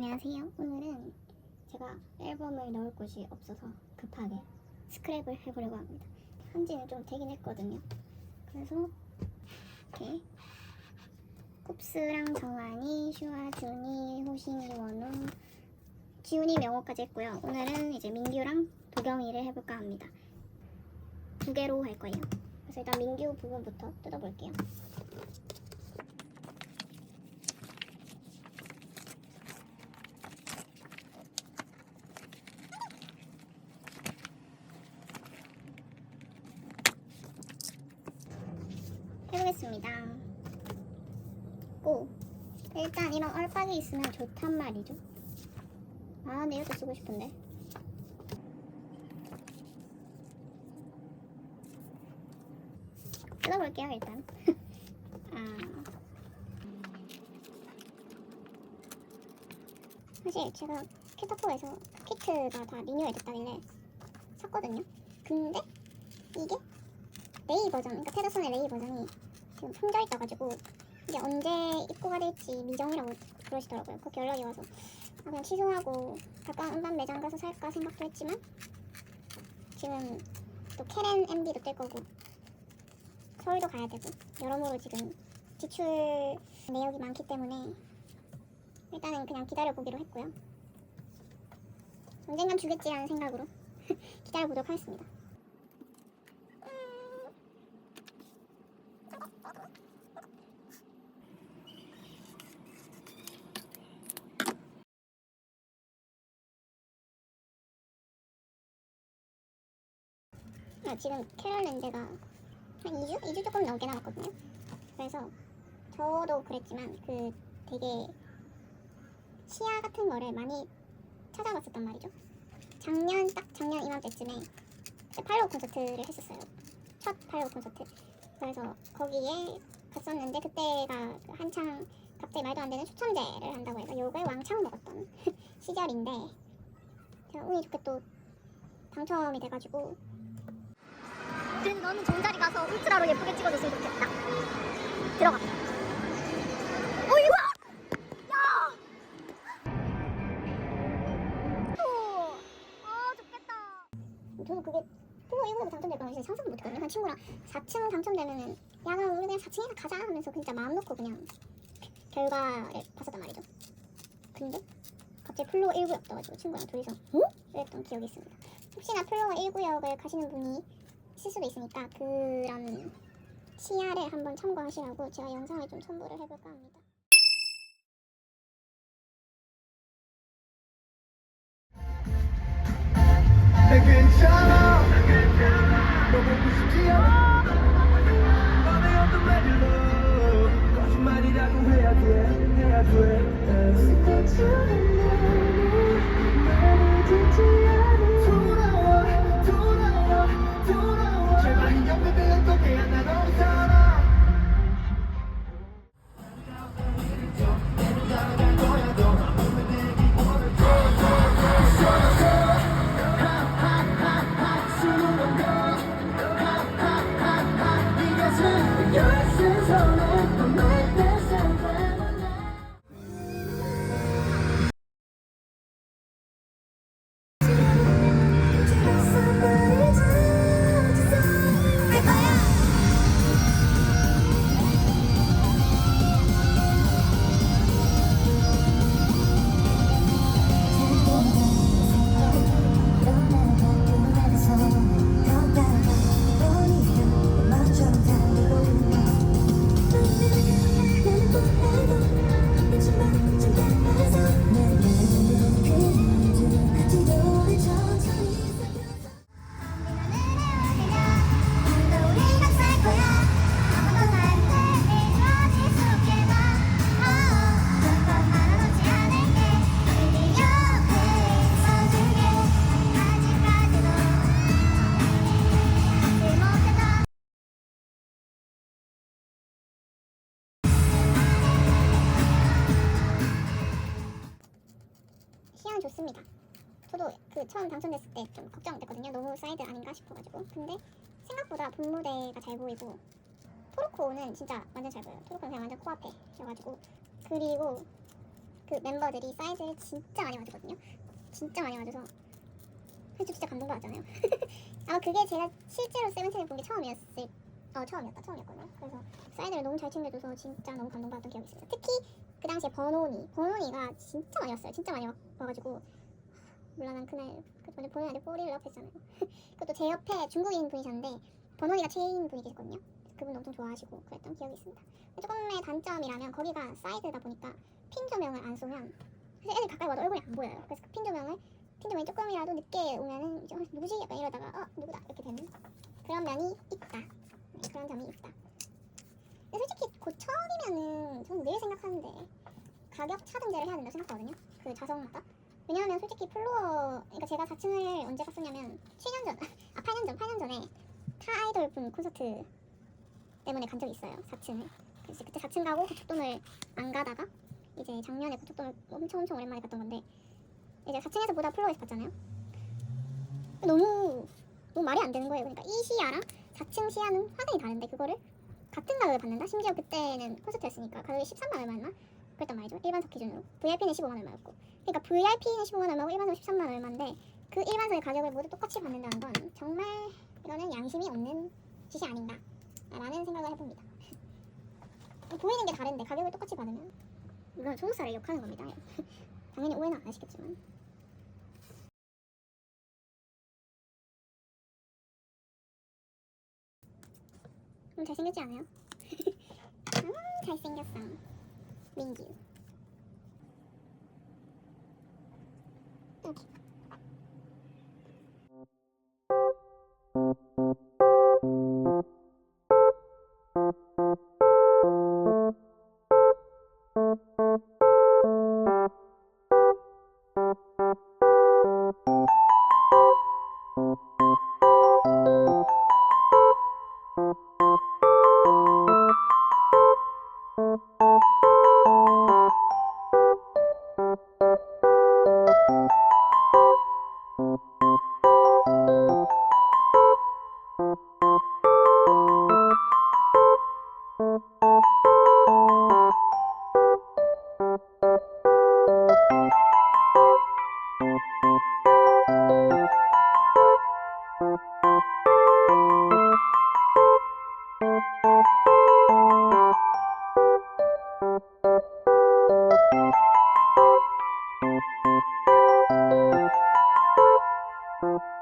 안녕하세요. 오늘은 제가 앨범을 넣을 곳이 없어서 급하게 스크랩을 해보려고 합니다. 한지는 좀 되긴 했거든요. 그래서 이렇게 쿱스랑 정한이, 슈아, 준이, 호신이, 원우, 지훈이 명호까지 했고요. 오늘은 이제 민규랑 도겸이를 해볼까 합니다. 두 개로 할 거예요. 그래서 일단 민규 부분부터 뜯어볼게요. 해보겠습니다. 고! 일단 이런 얼박이 있으면 좋단 말이죠. 아, 근데 이것도 쓰고 싶은데. 뜯어볼게요, 일단. 아. 사실 제가 캐타포에서 키트가 다 리뉴얼 됐다길래 샀거든요. 근데 이게 레이 버전, 그러니까 테더슨의 레이 버전이 지금 품절 있어가지고 이게 언제 입고가 될지 미정이라고 그러시더라고요. 그렇게 연락이 와서 아, 그냥 취소하고 가까운 음반 매장 가서 살까 생각도 했지만 지금 또 캐렌 MD도 뜰 거고 서울도 가야 되고 여러모로 지금 지출 내역이 많기 때문에 일단은 그냥 기다려보기로 했고요. 언젠간 주겠지라는 생각으로 기다려보도록 하겠습니다. 아, 지금 캐럴랜드가 한 2주? 2주 조금 넘게 남았거든요. 그래서 저도 그랬지만 그 되게 시야 같은 거를 많이 찾아봤었단 말이죠. 작년 딱 작년 이맘때쯤에 팔로우 콘서트를 했었어요. 첫 팔로우 콘서트. 그래서 거기에 갔었는데 그때가 한창 갑자기 말도 안 되는 추천제를 한다고 해서 욕을 왕창 먹었던 시절인데 제가 운이 좋게 또 당첨이 돼가지고 그래도 너는 좋은 자리 가서 울트라로 예쁘게 찍어줬으면 좋겠다. 들어가. 어 이거! 야! 오, 아 좋겠다. 저는 그게 그거 이거보다 당첨될 거는 진짜 상상도 못했거든요. 한 친구랑 4층 당첨되면은 야 그럼 우리 그냥 4층이나 가자 하면서 진짜 마음 놓고 그냥 결과를 봤었단 말이죠. 근데 갑자기 플로어 1구역 떠가지고 친구랑 둘이서 어? 이랬던 기억이 있습니다. 혹시나 플로어 1구역을 가시는 분이 있을 수도 있으니까 그런 시야를 한번 참고하시라고 제가 영상을 좀 첨부를 해볼까 합니다. 내 괜찮아. 너 보고 싶지 않아 맘에 없는 멜로 거짓말이라고 해야 돼 해야 돼 시야는 좋습니다. 저도 그 처음 당첨됐을 때 좀 걱정됐거든요. 너무 사이드 아닌가 싶어가지고. 근데 생각보다 본무대가 잘 보이고 토르코는 진짜 완전 잘 보여요. 토르코는 그냥 완전 코앞에여가지고 그리고 그 멤버들이 사이즈를 진짜 많이 맞거든요. 진짜 많이 맞아서 그래서 진짜 감동받았잖아요. 아마 그게 제가 실제로 세븐틴을 본 게 처음이었을 어 처음이었다 처음이었거든요. 그래서 사이즈를 너무 잘 챙겨줘서 진짜 너무 감동받았던 기억이 있습니다. 특히 그 당시에 버논이 버논이가 진짜 많이 왔어요. 진짜 많이 와, 와가지고 물론 난 그날 그 전에 버논이한테 꼬리를 앞했잖아요. 그것도 제 옆에 중국인 분이셨는데 버논이가 체인 분이 계셨거든요. 그분 엄청 좋아하시고 그랬던 기억이 있습니다. 조금의 단점이라면 거기가 사이드다 보니까 핀 조명을 안 쏘면 사실 애들 가까이 와도 얼굴이 안 보여요. 그래서 그 핀 조명을 핀 조명이 조금이라도 늦게 오면은 이제 어, 누구지? 약간 이러다가 어 누구다 이렇게 되는 그런 면이 있다. 네, 그런 점이 있다. 근데 솔직히 고철이면은 저는 늘 생각하는데 가격 차등제를 해야 된다 생각하거든요. 그 좌석마다. 왜냐하면 솔직히 플로어 그러니까 제가 4층을 언제 갔었냐면 7년 전, 아 8년 전, 8년 전에 타 아이돌 분 콘서트 때문에 간 적이 있어요. 4층을. 그래서 그때 4층 가고 고척돔을 안 가다가 이제 작년에 고척돔을 엄청 엄청 오랜만에 갔던 건데 이제 4층에서 보다 플로어에서 봤잖아요. 너무 너무 말이 안 되는 거예요. 그러니까 이 시야랑 4층 시야는 확연히 다른데 그거를 같은 가격에 받는다? 심지어 그때는 콘서트였으니까 가격이 13만 얼마였나? 그랬단 말이죠. 일반석 기준으로. VIP는 15만 얼마였고. 그러니까 VIP는 15만 얼마고 일반석은 13만 얼마인데 그 일반석의 가격을 모두 똑같이 받는다는 건 정말 이거는 양심이 없는 짓이 아닌가 라는 생각을 해봅니다. 보이는 게 다른데 가격을 똑같이 받으면 이건 소속사를 욕하는 겁니다. 당연히 오해는 안 하시겠지만 음, 잘생겼지 않아요? 음, 잘생겼어. 민규. 여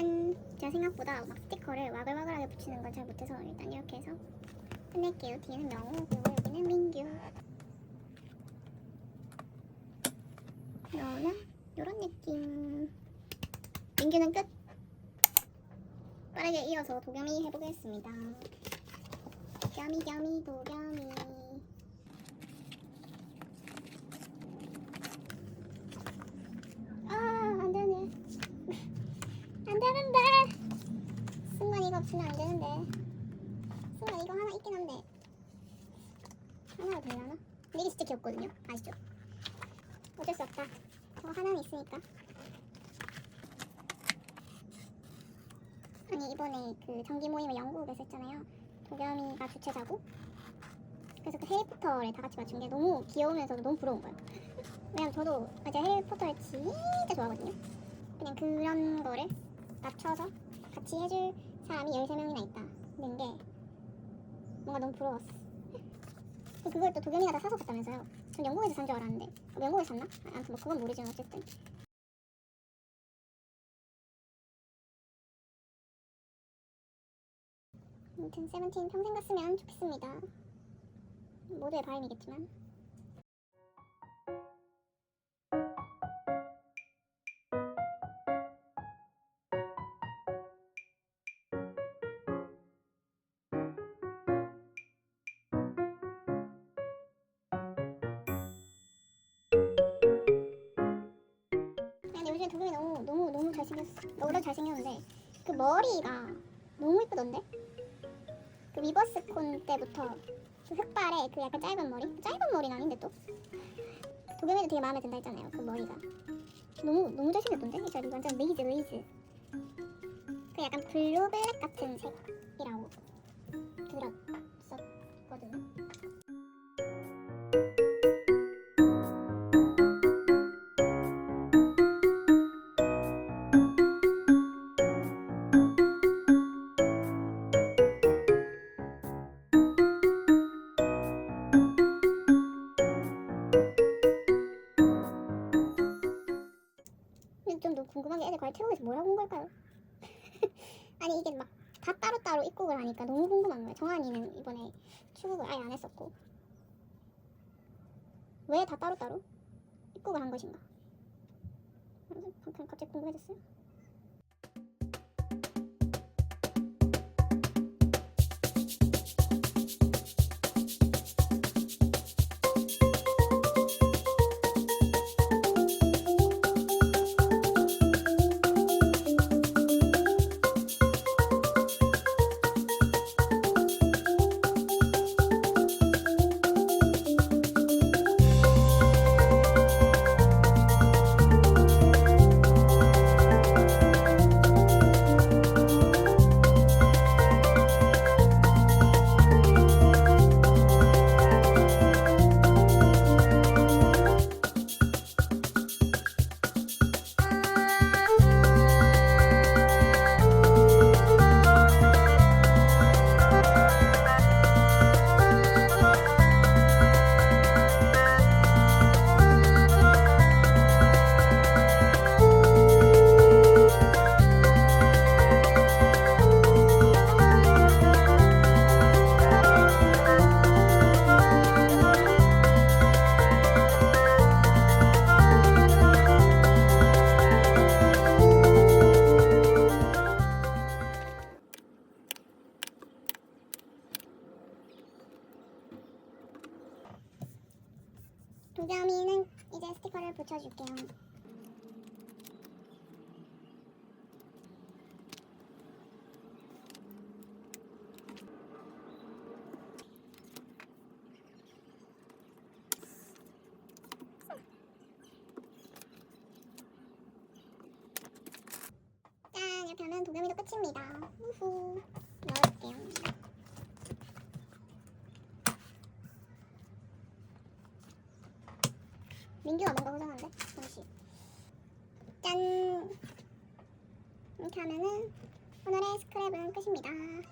짠! 제가 생각보다 막 스티커를 와글와글하게 붙이는 걸 잘 못해서 일단 이렇게 해서 끝낼게요. 뒤에는 명호, 그리고 여기는 민규. 너는 이런 느낌. 민규는 끝! 빠르게 이어서 도겸이 해보겠습니다. 겸이 겸이 도겸이. 없으면 안 되는데. 순간 이거 하나 있긴 한데. 하나로 되려나? 근데 이게 진짜 귀엽거든요. 아시죠? 어쩔 수 없다. 저 하나는 있으니까. 아니 이번에 그 정기 모임을 영국에서 했잖아요. 도겸이가 주최자고. 그래서 그 해리포터를 다 같이 맞춘 게 너무 귀여우면서도 너무 부러운 거예요. 왜냐면 저도 이제 해리포터를 진짜 좋아하거든요. 그냥 그런 거를 맞춰서 같이 해줄 사람이 13명이나 있다 는 게 뭔가 너무 부러웠어. 그걸 또 도겸이가 다 사서 갔다면서요. 전 영국에서 산 줄 알았는데 어, 영국에서 샀나? 아, 아무튼 뭐 그건 모르지만 어쨌든 아무튼 세븐틴 평생 갔으면 좋겠습니다. 모두의 바람이겠지만 요즘에 도겸이 너무 너무 너무 잘생겼어. 너도 잘생겼는데 그 머리가 너무 이쁘던데? 그 위버스콘 때부터 그 흑발에 그 약간 짧은 머리? 짧은 머리는 아닌데 또? 도겸이도 되게 마음에 든다 했잖아요. 그 머리가 너무 너무 잘생겼던데? 이 머리 완전 레이즈 레이즈. 그 약간 블루 블랙 같은 색이라고 들었 아니 이게 막 다 따로따로 입국을 하니까 너무 궁금한 거예요. 정한이는 이번에 출국을 아예 안 했었고 왜 다 따로따로 입국을 한 것인가? 갑자기 궁금해졌어요. 도겸이는 이제 스티커를 붙여줄게요. 짠 이렇게 하면 도겸이도 끝입니다. 우후 넣어줄게요. 민규가 뭔가 후장한데? 잠시. 짠! 이렇게 하면은 오늘의 스크랩은 끝입니다.